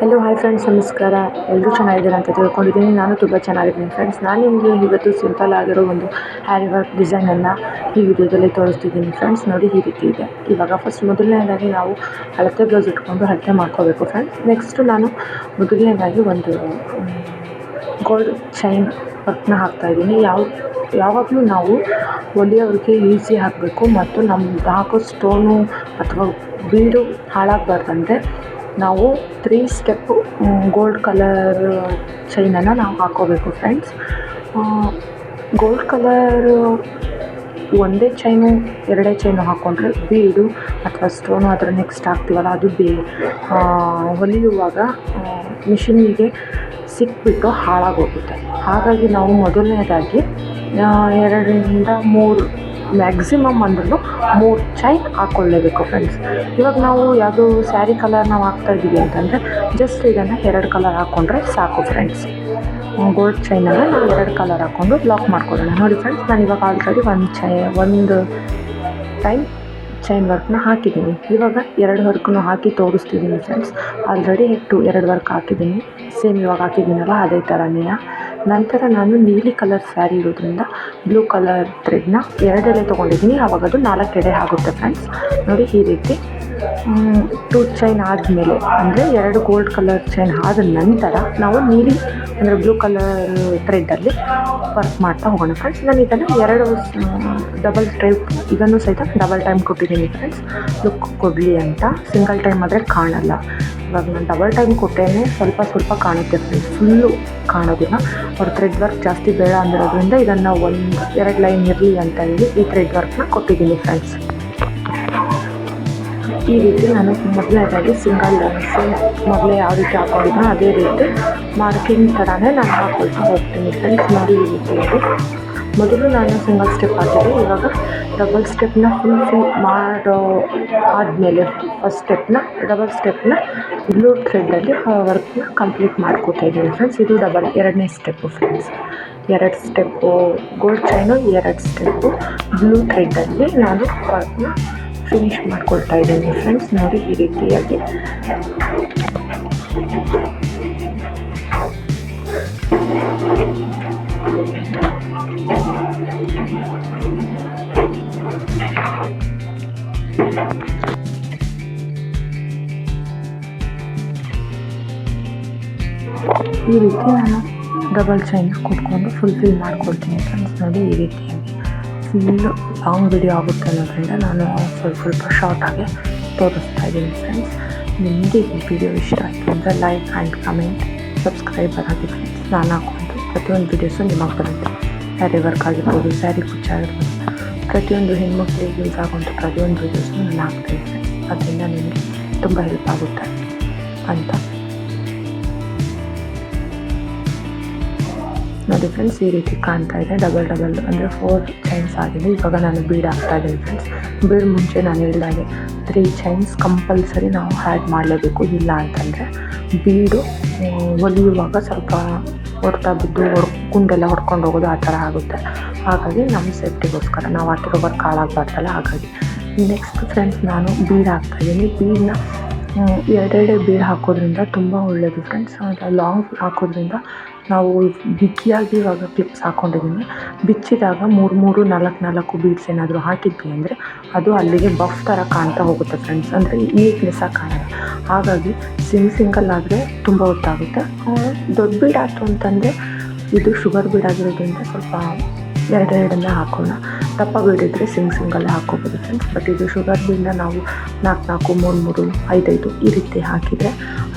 Hello hi friends ನಮಸ್ಕಾರ. ಎಲ್ಲರೂ ಚೆನ್ನಾಗಿದ್ದೀರಾ ಅಂತ ತಿಳ್ಕೊಂಡಿದ್ದೀನಿ. ನಾನು ತುಂಬ ಚೆನ್ನಾಗಿದ್ದೀನಿ ಫ್ರೆಂಡ್ಸ್ ನಾನು ನಿಮಗೆ ಇವತ್ತು ಸಿಂಪಲ್ ಆಗಿರೋ ಒಂದು ಹ್ಯಾರಿ ವರ್ಕ್ ಡಿಸೈನನ್ನು ಈ ವಿಡಿಯೋದಲ್ಲಿ ತೋರಿಸ್ತಿದ್ದೀನಿ ಫ್ರೆಂಡ್ಸ್ ನೋಡಿ, ಈ ರೀತಿ ಇದೆ. ಇವಾಗ ಫಸ್ಟ್ ಮೊದಲನೇದಾಗಿ ನಾವು ಅಳತೆ ಬ್ಲೌಸ್ ಇಟ್ಕೊಂಡು ಅಳತೆ ಮಾಡ್ಕೋಬೇಕು ಫ್ರೆಂಡ್ಸ್ ನೆಕ್ಸ್ಟು ನಾನು ಮೊದಲನೇದಾಗಿ ಒಂದು ಗೋಲ್ಡ್ ಚೈನ್ ವರ್ಕ್ನ ಹಾಕ್ತಾಯಿದ್ದೀನಿ ಯಾವ, ಯಾವಾಗಲೂ ನಾವು ಹೊಲಿಯೋರಿಗೆ ಈಸಿ ಹಾಕಬೇಕು. ಮತ್ತು ನಮ್ಮ ಹಾಕೋ ಸ್ಟೋನು ಅಥವಾ ಬೀಡು ಹಾಳಾಗಬಾರ್ದಂದ್ರೆ ನಾವು ತ್ರೀ ಸ್ಟೆಪ್ಪು ಗೋಲ್ಡ್ ಕಲರ್ ಚೈನನ್ನು ನಾವು ಹಾಕ್ಕೋಬೇಕು ಫ್ರೆಂಡ್ಸ್ ಗೋಲ್ಡ್ ಕಲರು ಒಂದೇ ಚೈನು ಎರಡೇ ಚೈನು ಹಾಕ್ಕೊಂಡ್ರೆ ಬೀಡು ಅಥವಾ ಸ್ಟೋನು ಅದರ ನೆಕ್ಸ್ಟ್ ಹಾಕ್ತೀವಲ್ಲ, ಅದು ಬೇ ಹೊಲಿಯುವಾಗ ಮಿಷಿನಿಗೆ ಸಿಕ್ಬಿಟ್ಟು ಹಾಳಾಗೋಗುತ್ತೆ. ಹಾಗಾಗಿ ನಾವು ಮೊದಲನೇದಾಗಿ ಎರಡರಿಂದ ಮೂರು ಮ್ಯಾಕ್ಸಿಮಮ್ ಅಂದ್ರೂ ಮೂರು ಚೈನ್ ಹಾಕ್ಕೊಳ್ಳೇಬೇಕು ಫ್ರೆಂಡ್ಸ್ ಇವಾಗ ನಾವು ಯಾವುದು ಸ್ಯಾರಿ ಕಲರ್ ನಾವು ಹಾಕ್ತಾಯಿದ್ದೀವಿ ಅಂತಂದರೆ ಜಸ್ಟ್ ಇದನ್ನು ಎರಡು ಕಲರ್ ಹಾಕ್ಕೊಂಡ್ರೆ ಸಾಕು ಫ್ರೆಂಡ್ಸ್ ಗೋಲ್ಡ್ ಚೈನನ್ನು ನಾವು ಎರಡು ಕಲರ್ ಹಾಕ್ಕೊಂಡು ಬ್ಲಾಕ್ ಮಾಡ್ಕೊಳ್ಳೋಣ. ನೋಡಿ ಫ್ರೆಂಡ್ಸ್ ನಾನು ಇವಾಗ ಆಲ್ರೆಡಿ ಒಂದು ಚೈ ಒಂದು ಟೈಮ್ ಚೈನ್ ವರ್ಕ್ನ ಹಾಕಿದ್ದೀನಿ. ಇವಾಗ ಎರಡು ವರ್ಕ್ನೂ ಹಾಕಿ ತೋರಿಸ್ತಿದ್ದೀನಿ ಫ್ರೆಂಡ್ಸ್ ಆಲ್ರೆಡಿ ಟು ಎರಡು ವರ್ಕ್ ಹಾಕಿದ್ದೀನಿ. ಸೇಮ್ ಇವಾಗ ಹಾಕಿದ್ದೀನಲ್ಲ, ಅದೇ ಥರನೇ ನಂತರ ನಾನು ನೀಲಿ ಕಲರ್ ಸ್ಯಾರಿ ಇರೋದ್ರಿಂದ ಬ್ಲೂ ಕಲರ್ ಥ್ರೆಡ್ನ ಎರಡೆಲೆ ತೊಗೊಂಡಿದ್ದೀನಿ. ಆವಾಗ ಅದು ನಾಲ್ಕು ಎಡೆ ಆಗುತ್ತೆ ಫ್ರೆಂಡ್ಸ್ ನೋಡಿ ಈ ರೀತಿ. ಟೂ ಚೈನ್ ಆದಮೇಲೆ, ಅಂದರೆ ಎರಡು ಗೋಲ್ಡ್ ಕಲರ್ ಚೈನ್ ಆದ ನಂತರ ನಾವು ನೀಲಿ ಅಂದರೆ ಬ್ಲೂ ಕಲರ್ ಥ್ರೆಡ್ಡಲ್ಲಿ ವರ್ಕ್ ಮಾಡ್ತಾ ಹೋಗೋಣ ಫ್ರೆಂಡ್ಸ್ ನಾನು ಇದನ್ನು ಎರಡು ಡಬಲ್ ಟೈಪ್ ಇದನ್ನು ಸಹಿತ ಡಬಲ್ ಟೈಮ್ ಕೊಟ್ಟಿದ್ದೀನಿ ಫ್ರೆಂಡ್ಸ್ ಲುಕ್ ಕೊಡಲಿ ಅಂತ. ಸಿಂಗಲ್ ಟೈಮ್ ಆದರೆ ಕಾಣಲ್ಲ. ಇವಾಗ ನಾನು ಡಬಲ್ ಟೈಮ್ ಕೊಟ್ಟೇ ಸ್ವಲ್ಪ ಸ್ವಲ್ಪ ಕಾಣುತ್ತೆ ಫ್ರೆಂಡ್ಸ್ ಫುಲ್ಲು ಕಾಣೋದಿಲ್ಲ. ಅವ್ರ ಥ್ರೆಡ್ ವರ್ಕ್ ಜಾಸ್ತಿ ಬೇಡ ಅಂದಿರೋದ್ರಿಂದ ಇದನ್ನು ಒಂದು, ಎರಡು ಲೈನ್ ಇರಲಿ ಅಂತ ಹೇಳಿ ಈ ಥ್ರೆಡ್ ವರ್ಕ್ನ ಕೊಟ್ಟಿದ್ದೀನಿ ಫ್ರೆಂಡ್ಸ್ ಈ ರೀತಿ ನಾನು ಮೊದಲನೇದಾಗಿ ಸಿಂಗಲ್ ಸೇಮ್ ಮೊದಲೇ ಯಾವ ರೀತಿ ಹಾಕೊಂಡಿದ್ನೋ ಅದೇ ರೀತಿ ಮಾರ್ಕಿಂಗ್ ಥರನೇ ನಾನು ಹಾಕೊಳ್ತಾ ಹೋಗ್ತೀನಿ ಫ್ರೆಂಡ್ಸ್ ನೋಡಿ ಈ ರೀತಿಯಲ್ಲಿ ಮೊದಲು ನಾನು ಸಿಂಗಲ್ ಸ್ಟೆಪ್ ಹಾಕಿದ್ದೆ ಇವಾಗ ಡಬಲ್ ಸ್ಟೆಪ್ನ ಫುಲ್ ಫಿಲ್ ಮಾಡೋ ಆದಮೇಲೆ ಫಸ್ಟ್ ಸ್ಟೆಪ್ನ ಡಬಲ್ ಸ್ಟೆಪ್ನ ಬ್ಲೂ ಥ್ರೆಡ್ಡಲ್ಲಿ ವರ್ಕ್ನ ಕಂಪ್ಲೀಟ್ ಮಾಡ್ಕೋತಾ ಇದ್ದೀನಿ ಫ್ರೆಂಡ್ಸ್ ಇದು ಡಬಲ್ ಎರಡನೇ ಸ್ಟೆಪ್ಪು ಫ್ರೆಂಡ್ಸ್ ಎರಡು ಸ್ಟೆಪ್ಪು ಗೋಲ್ಡ್ ಚೈನು ಎರಡು ಸ್ಟೆಪ್ಪು ಬ್ಲೂ ಥ್ರೆಡ್ಡಲ್ಲಿ ನಾನು ವರ್ಕ್ನ ಫಿನಿಶ್ ಮಾಡ್ಕೊಳ್ತಾ ಇದ್ದೀನಿ ಫ್ರೆಂಡ್ಸ್ ನೋಡಿ ಈ ರೀತಿಯಾಗಿ. ಈ ರೀತಿ ನಾನು ಡಬಲ್ ಚೈನ್ ಕೊಟ್ಕೊಂಡು ಫುಲ್ಫಿಲ್ ಮಾಡ್ಕೊಳ್ತೀನಿ ಫ್ರೆಂಡ್ಸ್ ನೋಡಿ ಈ ರೀತಿಯಾಗಿ ಫುಲ್ ಲಾಂಗ್ ವಿಡಿಯೋ ಆಗುತ್ತೆ ಅನ್ನೋದ್ರಿಂದ ನಾನು ಸ್ವಲ್ಪ ಸ್ವಲ್ಪ ಶಾರ್ಟಾಗಿ ತೋರಿಸ್ತಾ ಇದ್ದೀನಿ ಫ್ರೆಂಡ್ಸ್ ನಿಮಗೆ ಈ ವಿಡಿಯೋ ಇಷ್ಟ ಆಯಿತು ಅಂದರೆ ಲೈಕ್ ಆ್ಯಂಡ್ ಕಮೆಂಟ್ ಸಬ್ಸ್ಕ್ರೈಬರ್ ಆಗಿ ಫ್ರೆಂಡ್ಸ್ ನಾನು ಹಾಕೊಂಡು ಪ್ರತಿಯೊಂದು ವೀಡಿಯೋಸು ನಿಮಗೆ ಬರುತ್ತೆ. ಸ್ಯಾರಿ ವರ್ಕ್ ಆಗಿರ್ಬೋದು ಸ್ಯಾರಿ ಕುಚ್ಚ ಆಗಿರ್ಬೋದು, ಪ್ರತಿಯೊಂದು ಹೆಣ್ಮಕ್ಳಿಗೆ ಯೂಸ್ ಆಗುವಂಥ ಪ್ರತಿಯೊಂದು ವೀಡಿಯೋಸ್ನು ನಾನು ಹಾಕ್ತೀನಿ ಅದರಿಂದ ನಿಮಗೆ ತುಂಬ ಹೆಲ್ಪ್ ಆಗುತ್ತೆ ಅಂತ. ನೋಡಿ ಫ್ರೆಂಡ್ಸ್ ಈ ರೀತಿ ಕಾಣ್ತಾ ಇದೆ. ಡಬಲ್ ಡಬಲ್ ಅಂದರೆ ಫೋರ್ ಚೈನ್ಸ್ ಆಗಿದೆ. ಇವಾಗ ನಾನು ಬೀಡ್ ಹಾಕ್ತಾ ಇದ್ದೀನಿ ಫ್ರೆಂಡ್ಸ್ ಬೀಡ್ ಮುಂಚೆ ನಾನು ಹೇಳಿದಾಗೆ ತ್ರೀ ಚೈನ್ಸ್ ಕಂಪಲ್ಸರಿ ನಾವು ಆ್ಯಡ್ ಮಾಡಲೇಬೇಕು. ಇಲ್ಲ ಅಂತಂದರೆ ಬೀಡು ಹೊಲಿಯುವಾಗ ಸ್ವಲ್ಪ ಹೊಡ್ತಾ ಬಿದ್ದು ಹೊಡ್ಕೊಂಡೆಲ್ಲ ಹೊಡ್ಕೊಂಡು ಹೋಗೋದು ಆ ಥರ ಆಗುತ್ತೆ. ಹಾಗಾಗಿ ನಮ್ಮ ಸೇಫ್ಟಿಗೋಸ್ಕರ ನಾವು ಹಾಕಿರೋ ವರ್ಕ್ ಹಾಳಾಗಬಾರ್ದಲ್ಲ ಹಾಗಾಗಿ. ನೆಕ್ಸ್ಟ್ ಫ್ರೆಂಡ್ಸ್ ನಾನು ಬೀಡ್ ಹಾಕ್ತಾಯಿದ್ದೀನಿ ಬೀಡನ್ನ ಎರಡೆರಡೆ ಬೀಡ್ ಹಾಕೋದ್ರಿಂದ ತುಂಬ ಒಳ್ಳೆಯದು ಫ್ರೆಂಡ್ಸ್ ಲಾಂಗ್ ಹಾಕೋದ್ರಿಂದ ನಾವು ಬಿಗಿಯಾಗಿ ಇವಾಗ ಕ್ಲಿಪ್ಸ್ ಹಾಕ್ಕೊಂಡಿದ್ದೀನಿ ಬಿಚ್ಚಿದಾಗ ಮೂರು ಮೂರು, ನಾಲ್ಕು ನಾಲ್ಕು ಬೀಡ್ಸ್ ಏನಾದರೂ ಹಾಕಿದ್ವಿ ಅಂದರೆ ಅದು ಅಲ್ಲಿಗೆ ಬಫ್ ಥರ ಕಾಣ್ತಾ ಹೋಗುತ್ತೆ ಫ್ರೆಂಡ್ಸ್ ಅಂದರೆ ನೀಟ್ನೆಸ್ಸಾಗಿ ಕಾಣಲ್ಲ. ಹಾಗಾಗಿ ಸಿಂಗ್ ಸಿಂಗಲ್ ಆದರೆ ತುಂಬ ಹೊತ್ತಾಗುತ್ತೆ ದೊಡ್ಡ ಬೀಡ್ ಆಯಿತು ಅಂತಂದರೆ ಇದು ಶುಗರ್ ಬೀಡ್ ಆಗಿರೋದ್ರಿಂದ ಸ್ವಲ್ಪ ಎರಡೆರಡನ್ನ ಹಾಕೋಣ. ದಪ್ಪ ಬೀಡಿದ್ರೆ ಸಿಂಗ್ ಸಿಂಗಲ್ಲೇ ಹಾಕೋಬೋದು ಫ್ರೆಂಡ್ಸ್ ಬಟ್ ಇದು ಶುಗರ್ ಬೀಡನ್ನ ನಾವು ನಾಲ್ಕು ನಾಲ್ಕು ಮೂರು ಮೂರು, ಐದೈದು ಈ ರೀತಿ ಹಾಕಿದರೆ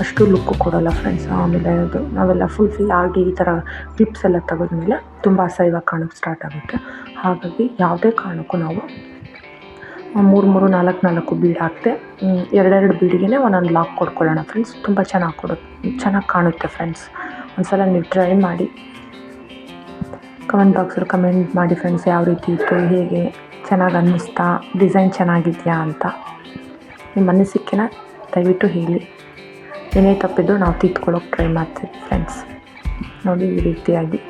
ಅಷ್ಟು ಲುಕ್ಕು ಕೊಡೋಲ್ಲ ಫ್ರೆಂಡ್ಸ್ ಆಮೇಲೆ ಅದು ನಾವೆಲ್ಲ ಫುಲ್ ಫಿಲ್ ಆಗಿ ಈ ಥರ ಕ್ಲಿಪ್ಸ್ ಎಲ್ಲ ತೆಗೆದ್ಮೇಲೆ ತುಂಬ ಅಸಹ್ಯವಾಗಿ ಕಾಣೋಕ್ಕೆ ಸ್ಟಾರ್ಟ್ ಆಗುತ್ತೆ. ಹಾಗಾಗಿ ಯಾವುದೇ ಕಾರಣಕ್ಕೂ ನಾವು ಮೂರು ಮೂರು, ನಾಲ್ಕು ನಾಲ್ಕು ಬೀಡ್ ಹಾಕ್ತೆ ಎರಡೆರಡು ಬೀಡಿಗೆ ಒಂದೊಂದು ಲಾಕ್ ಕೊಡ್ಕೊಳ್ಳೋಣ ಫ್ರೆಂಡ್ಸ್ ತುಂಬ ಚೆನ್ನಾಗಿ ಕೊಡುತ್ತೆ ಚೆನ್ನಾಗಿ ಕಾಣುತ್ತೆ ಫ್ರೆಂಡ್ಸ್ ಒಂದು ಸಲ ನೀವು ಟ್ರೈ ಮಾಡಿ. ಕಮೆಂಟ್ ಬಾಕ್ಸಲ್ಲಿ ಕಮೆಂಟ್ ಮಾಡಿ ಫ್ರೆಂಡ್ಸ್ ಯಾವ ರೀತಿ ಇತ್ತು, ಹೇಗೆ, ಚೆನ್ನಾಗಿ ಅನ್ನಿಸ್ತಾ ಡಿಸೈನ್ ಚೆನ್ನಾಗಿದೆಯಾ ಅಂತ ನಿಮ್ಮ ಅನಿಸಿಕೆನ ದಯವಿಟ್ಟು ಹೇಳಿ. ಏನೇ ತಪ್ಪಿದ್ರು ನಾವು ತಿದ್ಕೊಳ್ಳೋಕೆ ಟ್ರೈ ಮಾಡ್ತೀವಿ ಫ್ರೆಂಡ್ಸ್ ನೋಡಿ ಈ ರೀತಿಯಾಗಿ.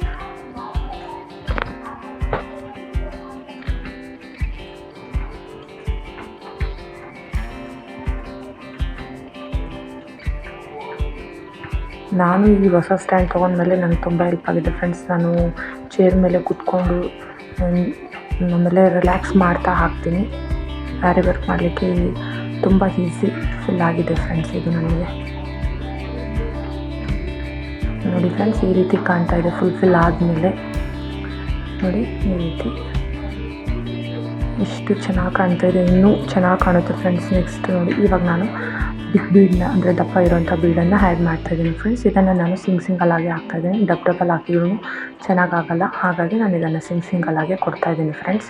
ನಾನು ಈ ಹೊಸ ಸ್ಟ್ಯಾಂಡ್ ತೊಗೊಂಡ್ಮೇಲೆ ನನಗೆ ತುಂಬ ಹೆಲ್ಪ್ ಆಗಿದೆ ಫ್ರೆಂಡ್ಸ್ ನಾನು ಚೇರ್ ಮೇಲೆ ಕೂತ್ಕೊಂಡು ಆಮೇಲೆ ರಿಲ್ಯಾಕ್ಸ್ ಮಾಡ್ತಾ ಹಾಕ್ತೀನಿ. ಆರಿ ವರ್ಕ್ ಮಾಡಲಿಕ್ಕೆ ತುಂಬ ಈಸಿ ಫುಲ್ ಆಗಿದೆ ಫ್ರೆಂಡ್ಸ್ ಇದು ನನಗೆ. ನೋಡಿ ಫ್ರೆಂಡ್ಸ್ ಈ ರೀತಿ ಕಾಣ್ತಾ ಇದೆ ಫುಲ್ ಫಿಲ್ ಆದಮೇಲೆ. ನೋಡಿ, ಈ ರೀತಿ. ಎಷ್ಟು ಚೆನ್ನಾಗಿ ಕಾಣ್ತಾ ಇದೆ, ಇನ್ನೂ ಚೆನ್ನಾಗಿ ಕಾಣುತ್ತೆ ಫ್ರೆಂಡ್ಸ್ ನೆಕ್ಸ್ಟ್ ನೋಡಿ, ಇವಾಗ ನಾನು ಬಿಗ್ ಬೀಡನ್ನ ಅಂದರೆ ದಪ್ಪ ಇರೋಂಥ ಬೀಡನ್ನು ಆ್ಯಡ್ ಮಾಡ್ತಾ ಇದ್ದೀನಿ ಫ್ರೆಂಡ್ಸ್ ಇದನ್ನು ನಾನು ಸಿಂಗ್ ಸಿಂಗಲಾಗಿ ಹಾಕ್ತಾ ಇದ್ದೀನಿ. ಡಬ್ ಡಬಲ್ ಹಾಕಿದ್ರು ಚೆನ್ನಾಗಾಗಲ್ಲ. ಹಾಗಾಗಿ ನಾನು ಇದನ್ನು ಸಿಂಗ್ ಸಿಂಗಲಾಗೆ ಕೊಡ್ತಾ ಇದ್ದೀನಿ ಫ್ರೆಂಡ್ಸ್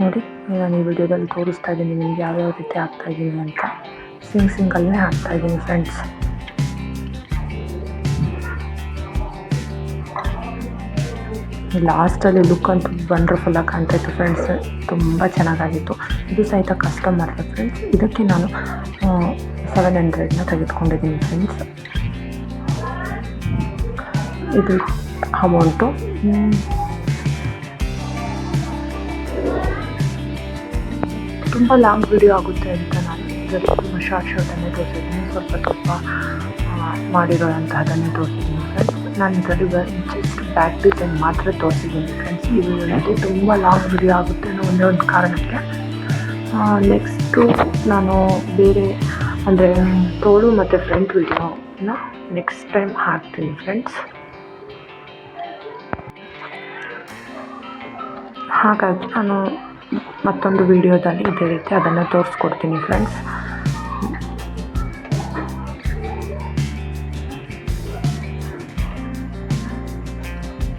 ನೋಡಿ ನಾನು ಈ ವಿಡಿಯೋದಲ್ಲಿ ತೋರಿಸ್ತಾ ಇದ್ದೀನಿ ನಿಮ್ಗೆ ಯಾವ್ಯಾವ ರೀತಿ ಹಾಕ್ತಾ ಇದ್ದೀನಿ ಅಂತ. ಸಿಂಗ್ ಸಿಂಗಲ್ನೇ ಹಾಕ್ತಾ ಇದ್ದೀನಿ ಫ್ರೆಂಡ್ಸ್ ಲಾಸ್ಟಲ್ಲಿ ಲುಕ್ ಅಂತೂ ವಂಡರ್ಫುಲ್ಲಾಗಿ ಕಾಣ್ತಾ ಇತ್ತು ಫ್ರೆಂಡ್ಸ್ ತುಂಬ ಚೆನ್ನಾಗಾಗಿತ್ತು. ಇದು ಸಹಿತ ಕಸ್ಟಮರ್ ಫ್ರೆಂಡ್ಸ್ ಇದಕ್ಕೆ ನಾನು ಸೆವೆನ್ ಹಂಡ್ರೆಡ್ನ ತೆಗೆದುಕೊಂಡಿದ್ದೀನಿ ಫ್ರೆಂಡ್ಸ್ ಇದು ಅಮೌಂಟು ತುಂಬ ಲಾಂಗ್ ವಿಡಿಯೋ ಆಗುತ್ತೆ ಅಂತ ನಾನು ತುಂಬ ಶಾರ್ಟ್ ಶಾರ್ಟನ್ನೇ ತೋರಿಸಿದ್ದೀನಿ. ಸ್ವಲ್ಪ ಸ್ವಲ್ಪ ಮಾಡಿರೋಂತಹದನ್ನೇ ತೋರಿಸಿದ್ದೀನಿ. ಫ್ರೆಂಡ್ಸ್ ನಾನು ಇದರಲ್ಲಿ ಬ್ಯಾಕ್ ಮಾತ್ರ ತೋರಿಸಿದ್ದೀನಿ ಫ್ರೆಂಡ್ಸ್ ಇದು ನನಗೆ ತುಂಬ ಲಾಂಗ್ ವಿಡಿಯೋ ಆಗುತ್ತೆ ಅನ್ನೋ ಒಂದೇ ಒಂದು ಕಾರಣಕ್ಕೆ. ನೆಕ್ಸ್ಟು ನಾನು ಬೇರೆ ಅಂದರೆ ತೋಳು ಮತ್ತು ಫ್ರಂಟ್ ವಿಡಿಯೋನ ನೆಕ್ಸ್ಟ್ ಟೈಮ್ ಹಾಕ್ತೀನಿ ಫ್ರೆಂಡ್ಸ್ ಹಾಗಾಗಿ ನಾನು ಮತ್ತೊಂದು ವಿಡಿಯೋದಲ್ಲಿ ಇದೇ ರೀತಿ ಅದನ್ನು ತೋರಿಸ್ಕೊಡ್ತೀನಿ ಫ್ರೆಂಡ್ಸ್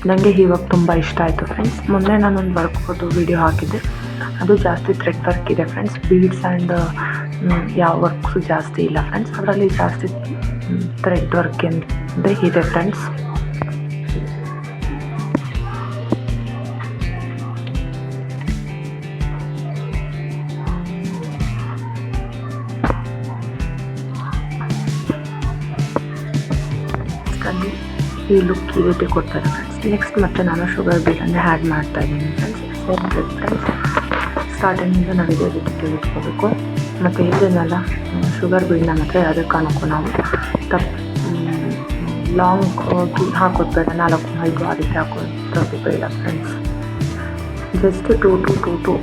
ನನಗೆ ಇವಾಗ ತುಂಬ ಇಷ್ಟ ಆಯಿತು ಫ್ರೆಂಡ್ಸ್ ಮೊನ್ನೆ ನಾನೊಂದು ವರ್ಕ್ದು ವಿಡಿಯೋ ಹಾಕಿದ್ದೆ. ಅದು ಜಾಸ್ತಿ ಥ್ರೆಡ್ ವರ್ಕ್ ಇದೆ ಫ್ರೆಂಡ್ಸ್ ಬೀಡ್ಸ್ ಆ್ಯಂಡ್ ಯಾವ ವರ್ಕ್ಸು ಜಾಸ್ತಿ ಇಲ್ಲ ಫ್ರೆಂಡ್ಸ್ ಅದರಲ್ಲಿ ಜಾಸ್ತಿ ಥ್ರೆಡ್ ವರ್ಕ್ ಎಂದೇ ಇದೆ ಫ್ರೆಂಡ್ಸ್ ಈ ಲುಕ್ ರೀತಿ ಕೊಡ್ತಾರೆ ನೆಕ್ಸ್ಟ್ ಮತ್ತೆ ನಾನು ಶುಗರ್ ಬೀಡನ್ನು ಆ್ಯಡ್ ಮಾಡ್ತಾ ಇದ್ದೀನಿ ಫ್ರೆಂಡ್ಸ್ ಸ್ಟಾರ್ಟಿಂಗಿಂದ ನಾವು ಇದೇ ರೀತಿ ತಿಳಿಸ್ಕೋಬೇಕು ಮತ್ತು ಇದನ್ನೆಲ್ಲ ಶುಗರ್ ಬೀಡನ್ನ ಮಾತ್ರ ಅದಕ್ಕೆ ಕಾರಣಕ್ಕೂ ನಾವು ತಪ್ಪು ಲಾಂಗ್ ಹಾಕೋದು ಬೇಡ ನಾಲ್ಕು ಐದು ಆ ರೀತಿ ಹಾಕೋದು ಬೇಡ friends just two two two two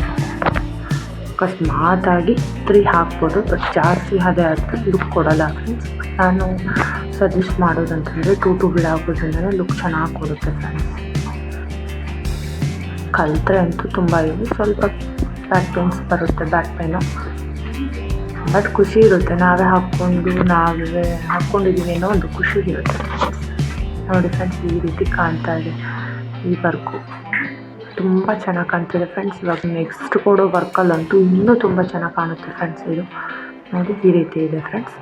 ಅಕಸ್ಮಾತಾಗಿ ತ್ರೀ ಹಾಕ್ಬೋದು ಬಟ್ ಜಾಸ್ತಿ ಅದೇ ಅರ್ಥ ಲುಕ್ ಕೊಡೋಲ್ಲ ಫ್ರೆಂಡ್ಸ್ ನಾನು ಸಜೆಸ್ಟ್ ಮಾಡೋದಂತಂದರೆ ಟೂ ಟು ಗಿಡ ಹಾಕೋದ್ರಿಂದ ಲುಕ್ ಚೆನ್ನಾಗಿ ಕೊಡುತ್ತೆ ಫ್ರೆಂಡ್ಸ್ ಕಲಿತ್ರೆ ಅಂತೂ ತುಂಬ ಇದೆ ಸ್ವಲ್ಪ ಬ್ಯಾಕ್ ಪೇನ್ಸ್ ಬರುತ್ತೆ ಬ್ಯಾಕ್ ಪೇನು ಬಟ್ ಖುಷಿ ಇರುತ್ತೆ. ನಾವೇ ಹಾಕ್ಕೊಂಡು, ನಾವೇ ಹಾಕ್ಕೊಂಡಿದ್ದೀವಿ ಅನ್ನೋ ಒಂದು ಖುಷಿ ಇರುತ್ತೆ. ನೋಡಿ ಫ್ರೆಂಡ್ಸ್ ಈ ರೀತಿ ಕಾಣ್ತಾ ಇದೆ ಈ ವರ್ಕು ತುಂಬ ಚೆನ್ನಾಗಿ ಕಾಣ್ತಿದೆ ಫ್ರೆಂಡ್ಸ್ ಇವಾಗ ನೆಕ್ಸ್ಟ್ ಕೊಡೋ ವರ್ಕಲ್ಲಂತೂ ಇನ್ನೂ ತುಂಬ ಚೆನ್ನಾಗಿ ಕಾಣುತ್ತೆ ಫ್ರೆಂಡ್ಸ್ ಇದು. ನೋಡಿ ಈ ರೀತಿ ಇದೆ ಫ್ರೆಂಡ್ಸ್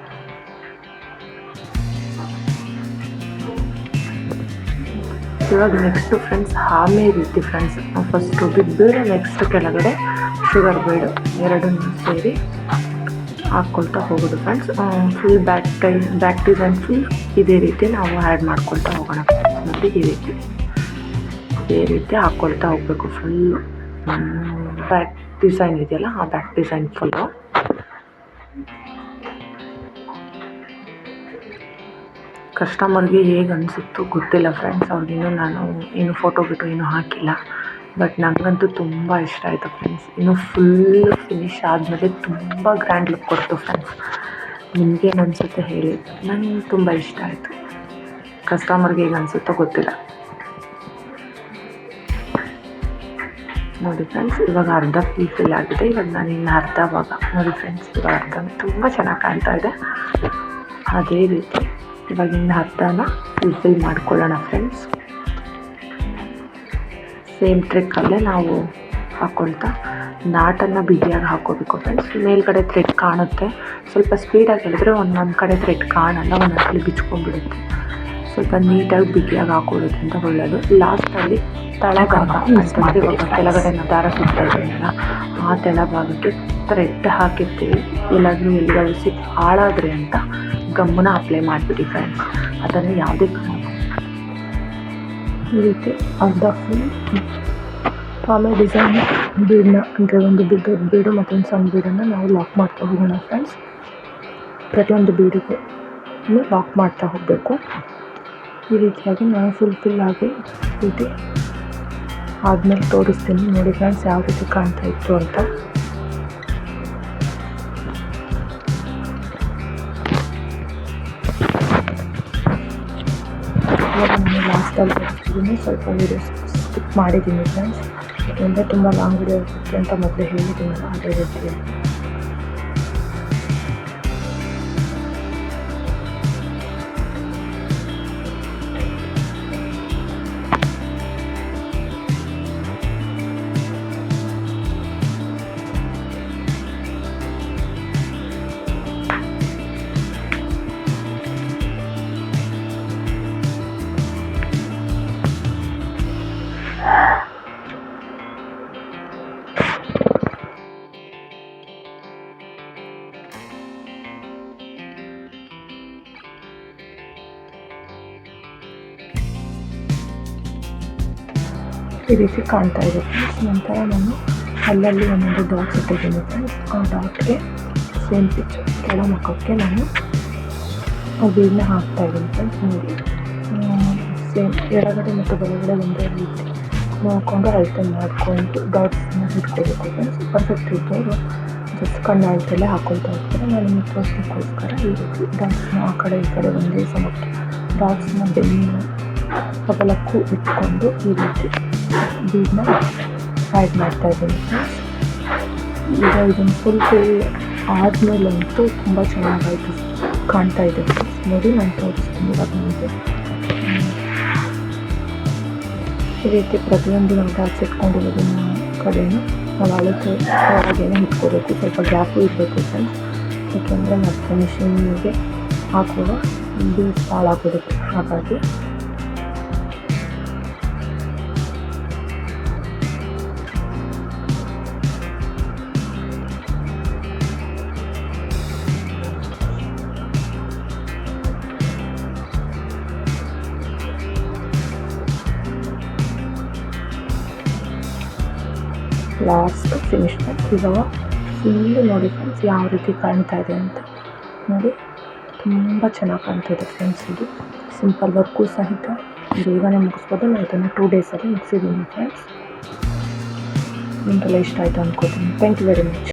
ಇವಾಗ ನೆಕ್ಸ್ಟು ಫ್ರೆಂಡ್ಸ್ ಹಾಮೆ ರೀತಿ ಫ್ರೆಂಡ್ಸ್ ಫಸ್ಟು ಬಿದ್ದು ನೆಕ್ಸ್ಟ್ ಕೆಳಗಡೆ ಶುಗರ್ ಬೀಡು ಎರಡನ್ನೂ ಸೇರಿ ಹಾಕ್ಕೊಳ್ತಾ ಹೋಗೋದು friends full back tie back design full ಇದೇ ರೀತಿ ನಾವು ಆ್ಯಡ್ ಮಾಡ್ಕೊಳ್ತಾ ಹೋಗೋಣ ಮತ್ತು ಈ ರೀತಿ. ಇದೇ ರೀತಿ ಹಾಕ್ಕೊಳ್ತಾ ಹೋಗಬೇಕು ಫುಲ್ಲು ಬ್ಯಾಕ್ ಡಿಸೈನ್ ಇದೆಯಲ್ಲ, ಆ ಬ್ಯಾಕ್ ಡಿಸೈನ್ ಫುಲ್ಲು ಕಸ್ಟಮರ್ಗೆ ಹೇಗೆ ಅನಿಸುತ್ತೋ ಗೊತ್ತಿಲ್ಲ ಫ್ರೆಂಡ್ಸ್ ಅವ್ರಿಗಿನ್ನೂ ನಾನು ಏನು ಫೋಟೋ ಬಿಟ್ಟು ಏನೂ ಹಾಕಿಲ್ಲ. ಬಟ್ ನನಗಂತೂ ತುಂಬ ಇಷ್ಟ ಆಯಿತು ಫ್ರೆಂಡ್ಸ್ ಇನ್ನು ಫುಲ್ ಫಿನಿಶ್ ಆದಮೇಲೆ ತುಂಬ ಗ್ರ್ಯಾಂಡ್ ಲುಕ್ ಕೊಡ್ತು ಫ್ರೆಂಡ್ಸ್ ನಿಮಗೇನು ಅನಿಸುತ್ತೆ ಹೇಳಿ. ನನಗೆ ತುಂಬ ಇಷ್ಟ ಆಯಿತು. ಕಸ್ಟಮರ್ಗೆ ಹೇಗೆ ಅನಿಸುತ್ತೋ ಗೊತ್ತಿಲ್ಲ. ನೋಡಿ ಫ್ರೆಂಡ್ಸ್ ಇವಾಗ ಅರ್ಧ ಫುಲ್ ಫಿಲ್ ಆಗಿದೆ. ಇವಾಗ ನಾನು ಇನ್ನು ಅರ್ಧ ಭಾಗ. ನೋಡಿ ಫ್ರೆಂಡ್ಸ್ ಇವಾಗ ಅರ್ಧ ತುಂಬ ಚೆನ್ನಾಗಿ ಕಾಣ್ತಾ ಇದೆ. ಅದೇ ರೀತಿ ಇವಾಗ ಇನ್ನು ಫುಲ್ಫಿಲ್ ಫುಲ್ ಫಿಲ್ ಮಾಡ್ಕೊಳ್ಳೋಣ ಫ್ರೆಂಡ್ಸ್ ಸೇಮ್ ಟ್ರಿಕ್ಕಲ್ಲೇ ನಾವು ಹಾಕ್ಕೊಳ್ತಾ ನಾಟನ್ನು ಬಿಗಿಯಾಗಿ ಹಾಕ್ಕೋಬೇಕು ಫ್ರೆಂಡ್ಸ್ ಮೇಲ್ಗಡೆ ಥ್ರೆಡ್ ಕಾಣುತ್ತೆ. ಸ್ವಲ್ಪ ಸ್ಪೀಡಾಗಿ ಹೇಳಿದ್ರೆ ಒಂದೊಂದು ಕಡೆ ಥ್ರೆಡ್ ಕಾಣಲ್ಲ ಒಂದೊಂದು ಕಡೆ ಬಿಚ್ಕೊಂಡ್ಬಿಡುತ್ತೆ. ಸ್ವಲ್ಪ ನೀಟಾಗಿ ಬಿಗಿಯಾಗಿ ಹಾಕೊಳ್ಳೋದ್ರಿಂದ ಒಳ್ಳೆಯದು ಲಾಸ್ಟಲ್ಲಿ ತಳಭಾಗ ಅಂತಂದರೆ ಇವಾಗ ಕೆಳಗಡೆ ದಾರ ಸುತ್ತಾ ಇದ್ದೀನಲ್ಲ ಆ ತಳಭಾಗಕ್ಕೆ ಥ್ರೆಡ್ ಹಾಕಿರ್ತೀವಿ. ಎಲ್ಲಾದರೂ ಎಲ್ಲಿಗಾದ್ರೂ ಸಿಕ್ ಹಾಳಾದರೆ ಅಂತ ಗಮ್ಮನ ಅಪ್ಲೈ ಮಾಡಿಬಿಡಿ ಫ್ರೆಂಡ್ಸ್ ಅದನ್ನು ಯಾವುದೇ ಕಾರಣ ಈ ರೀತಿ ಅರ್ಧ ಫುಲ್ ಆಮೇಲೆ ಡಿಸೈನ್ ಬೀಡನ್ನ, ಅಂದರೆ ಒಂದು ಬಿಡ್, ಬೀಡು ಮತ್ತೊಂದು ಸಣ್ಣ ಬೀಡನ್ನು ನಾವು ಲಾಕ್ ಮಾಡ್ತಾ ಹೋಗೋಣ ಫ್ರೆಂಡ್ಸ್ ಪ್ರತಿಯೊಂದು ಬೀಡಿಗೂ ಲಾಕ್ ಮಾಡ್ತಾ ಹೋಗಬೇಕು. ಈ ರೀತಿಯಾಗಿ ನಾನು ಫುಲ್ಫಿಲ್ ಆಗಿ ರೀತಿ ಆದಮೇಲೆ ತೋರಿಸ್ತೀನಿ ನೋಡಿ ಫ್ರೆಂಡ್ಸ್ ಯಾವ ರೀತಿ ಕಾಣ್ತಾ ಇತ್ತು ಅಂತ. ನಾನು ಲಾಸ್ಟಲ್ಲಿ ಬರ್ತಿದ್ದೀನಿ ಸ್ವಲ್ಪ ವೀಡಿಯೋಸ್ ಸ್ಕಿಪ್ ಮಾಡಿದ್ದೀನಿ ಫ್ರೆಂಡ್ಸ್ ಯಾಕೆಂದರೆ ತುಂಬ ಲಾಂಗ್ ವಿಡಿಯೋ ಅಂತ ಮೊದಲೇ ಹೇಳಿದ್ದೀನಲ್ಲ ಅದೇ ರೀತಿಯಾಗಿ ಈ ರೀತಿ ಕಾಣ್ತಾ ಇದೆ. ನಂತರ ನಾನು ಅಲ್ಲಲ್ಲಿ ಒಂದೊಂದು ಡಾಟ್ಸ್ ಫ್ರೆಂಡ್ಸ್ ಆ ಡಾಟ್ಗೆ ಸೇಮ್ ಪಿಚ್ ಕೆಳ ಮುಖಕ್ಕೆ ನಾನು ಬೀಡನ್ನ ಹಾಕ್ತಾ ಇದ್ದೀನಿ ಫ್ರೆಂಡ್ಸ್ ನೋಡಿ. ಸೇಮ್ ಎಡಗಡೆ ಮತ್ತು ಬಲಗಡೆ ಒಂದೇ ರೀತಿ ನೋಡಿಕೊಂಡು ಅಳತೆ ಮಾಡಿಕೊಂಡು ಡಾಟ್ಸ್ನ ಇಟ್ಕೋಬೇಕು ಫ್ರೆಂಡ್ಸ್ ಪರ್ಫೆಕ್ಟ್ ಇದ್ದವರು ಜಸ್ಟ್ ಕಣ್ಣು ಅಳತೆಲ್ಲೇ ಹಾಕ್ಕೊಳ್ತಾ ಹೋಗ್ತಾರೆ ನಾನು ನಿಮಗೆ ತೋರಿಸ್ಲಿಕ್ಕೋಸ್ಕರ ಈ ರೀತಿ ಡಾಟ್ಸ್ನ ಆ ಕಡೆ, ಈ ಕಡೆ ಒಂದೇ ಸಮಕ್ಕೆ ಡಾಟ್ಸ್ನ ಬೆನ್ನು ಅಗಲಕ್ಕೂ ಇಟ್ಕೊಂಡು ಈ ರೀತಿ ಬೀಡನ್ನ ಆ್ಯಡ್ ಮಾಡ್ತಾ ಇದ್ದೀನಿ ಈಗ ಇದನ್ನು ಫುಲ್ ಫುಲ್ ಆದಮೇಲೆ ಅಂತೂ ತುಂಬ ಚೆನ್ನಾಗಾಯಿತು. ಕಾಣ್ತಾ ಇದೆ. ನೋಡಿ, ನಾನು ತೋರಿಸ್ತೀನಿ ಇವಾಗ ಈ ರೀತಿ ಪ್ರತಿಯೊಂದು ನಾವು ಡಾಟ್ಸ್ ಇಟ್ಕೊಂಡಿರೋದನ್ನ ಕಡೆನೂ ನಾವು ಅಳತೆ ಒಳಗೇನೆ ಇಟ್ಕೋಬೇಕು. ಸ್ವಲ್ಪ ಗ್ಯಾಪು ಇರಬೇಕು ಫ್ರೆಂಡ್ಸ್ ಯಾಕೆಂದರೆ ಮತ್ತೆ ಮಿಷಿನ್ಗೆ ಹಾಕುವಾಗ ಬೀಸ್ ಹಾಳಾಗ್ಬಿಡುತ್ತೆ ಹಾಗಾಗಿ ಲಾಸ್ಟ್ ಫಿನಿಶ್ ಇವಾಗ ಫುಲ್ಲು ನೋಡಿ ಫ್ರೆಂಡ್ಸ್ ಯಾವ ರೀತಿ ಕಾಣ್ತಾ ಇದೆ ಅಂತ. ನೋಡಿ, ತುಂಬ ಚೆನ್ನಾಗಿ ಕಾಣ್ತಿದೆ ಫ್ರೆಂಡ್ಸ್ ಇದು. ಸಿಂಪಲ್ ವರ್ಕು ಸಹಿತ. ಬೇಗನೆ ಮುಗಿಸ್ಬೋದು. ನಾನು ಇದನ್ನು ಟೂ ಡೇಸಲ್ಲಿ ಮುಗಿಸಿದ್ದೀನಿ ಫ್ರೆಂಡ್ಸ್ ನಿಮಗೆಲ್ಲ ಇಷ್ಟ ಆಯಿತು ಅಂದ್ಕೋತೀನಿ ಥ್ಯಾಂಕ್ ಯು ವೆರಿ ಮಚ್